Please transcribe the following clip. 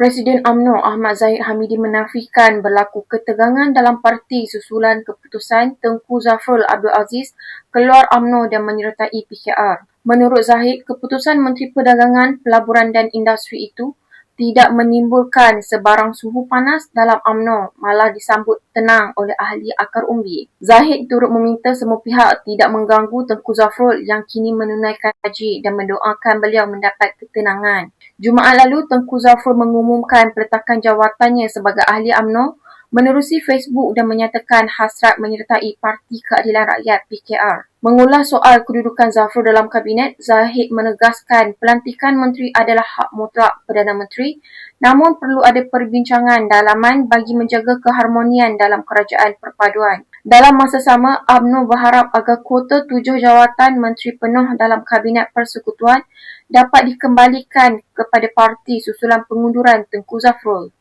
Presiden UMNO Ahmad Zahid Hamidi menafikan berlaku ketegangan dalam parti susulan keputusan Tengku Zafrul Abdul Aziz keluar UMNO dan menyertai PKR. Menurut Zahid, keputusan Menteri Perdagangan, Pelaburan dan Industri itu tidak menimbulkan sebarang suhu panas dalam UMNO malah disambut tenang oleh ahli akar umbi. Zahid turut meminta semua pihak tidak mengganggu Tengku Zafrul yang kini menunaikan haji dan mendoakan beliau mendapat ketenangan. Jumaat lalu, Tengku Zafrul mengumumkan peletakan jawatannya sebagai ahli UMNO menerusi Facebook dan menyatakan hasrat menyertai Parti Keadilan Rakyat PKR. Mengulas soal kedudukan Zafrul dalam Kabinet, Zahid menegaskan pelantikan menteri adalah hak mutlak Perdana Menteri namun perlu ada perbincangan dalaman bagi menjaga keharmonian dalam kerajaan perpaduan. Dalam masa sama, UMNO berharap agar kuota tujuh jawatan menteri penuh dalam Kabinet Persekutuan dapat dikembalikan kepada parti susulan pengunduran Tengku Zafrul.